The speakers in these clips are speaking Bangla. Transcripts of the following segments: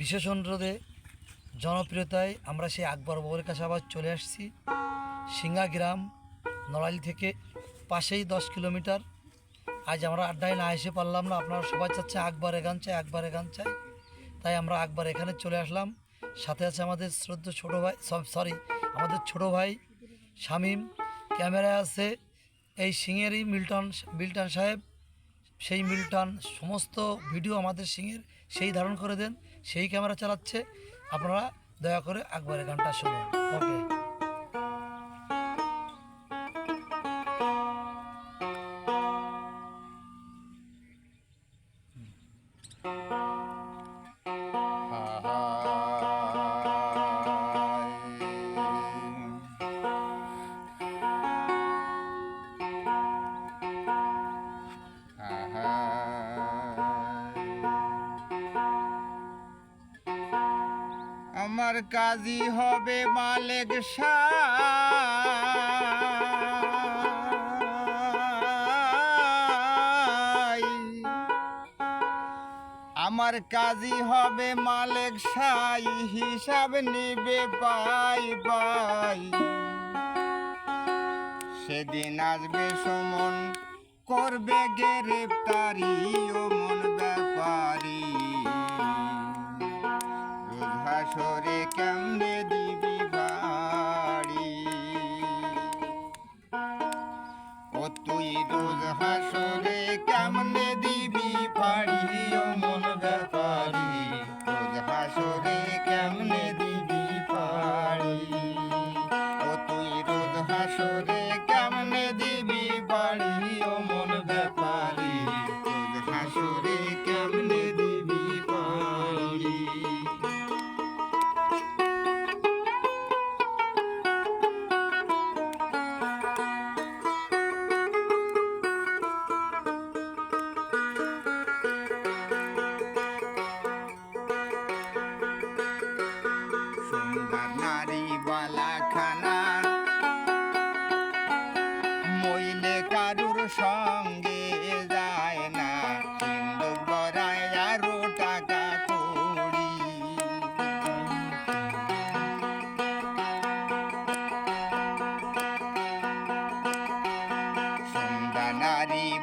বিশেষ অনুরোধে জনপ্রিয়তায় আমরা সেই আকবর বাবুর কাছে আবার চলে আসছি। সিঙ্গা গ্রাম, নড়াইল থেকে পাশেই দশ কিলোমিটার। আজ আমরা আড্ডায় না এসে পারলাম না, আপনারা সবাই চাচ্ছে আকবর এখান চাই আকবর এখান চাই। তাই আমরা আকবর এখানে চলে আসলাম। সাথে আছে আমাদের শ্রদ্ধ ছোটো ভাই সরি আমাদের ছোট ভাই শামীম। ক্যামেরায় আছে এই সিংয়েরই মিল্টন মিল্টন সাহেব। সেই মিল্টন, সমস্ত ভিডিও আমাদের সিংয়ের সেই ধারণ করে দেন। সেই ক্যামেরা চালাচ্ছে। আপনারা দয়া করে আকবরের গানটা শুনুন। ওকে আমার কাজী হবে মালেক সাই। আমার কাজী হবে মালেক সাই, হিসাব নিবে পাই পাই। সেদিন আসবে সমন, করবে গ্রেপ্তারি ও মন ব্যাপারী। হাসরে কেমনে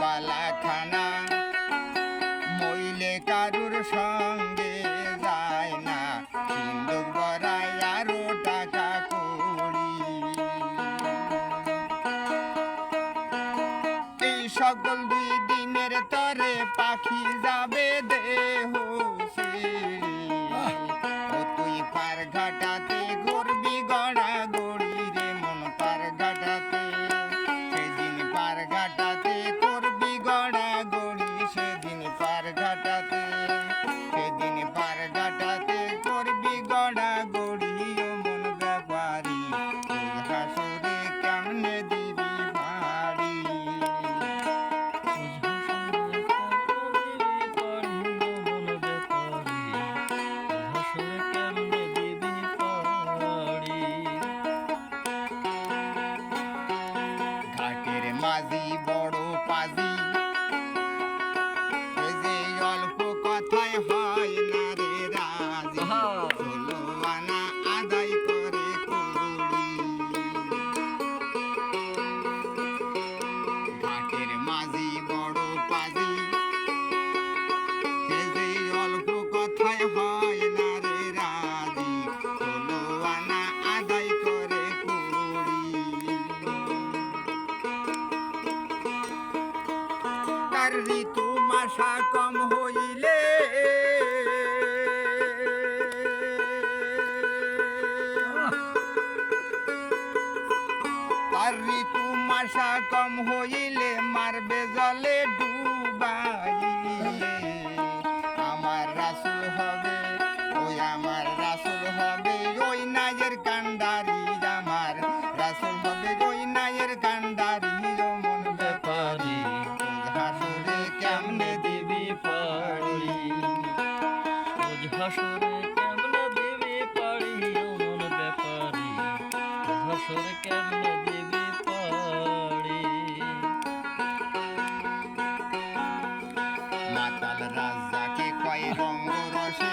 নারী বালা মইলে কারুর সঙ্গে যায় না। সিন্দুক বড়াই আরও টাকা করি এই সকল দুই দিনের তরে পাখি মাঝি বড় পাজি। যে অল্প কথায় হয় না রে রাজি। আনা আদায় করে কুড়ি ঘাটের মাঝি বড় তার ঋতু মাসা কম হইলে। আর ঋতু মাসা কম হইলে মারবে জলে ডুবাইলে হাসরে কেমনে দিবি পারি? মন ব্যাপারি হাসরে কেমনে দিবি পারি? মাতাল রাজাকে কয় রঙ রসে?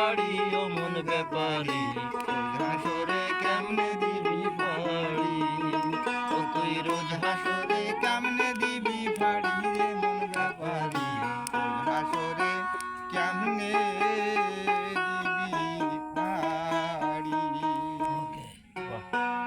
বাড়ি অমন ব্যাপারী।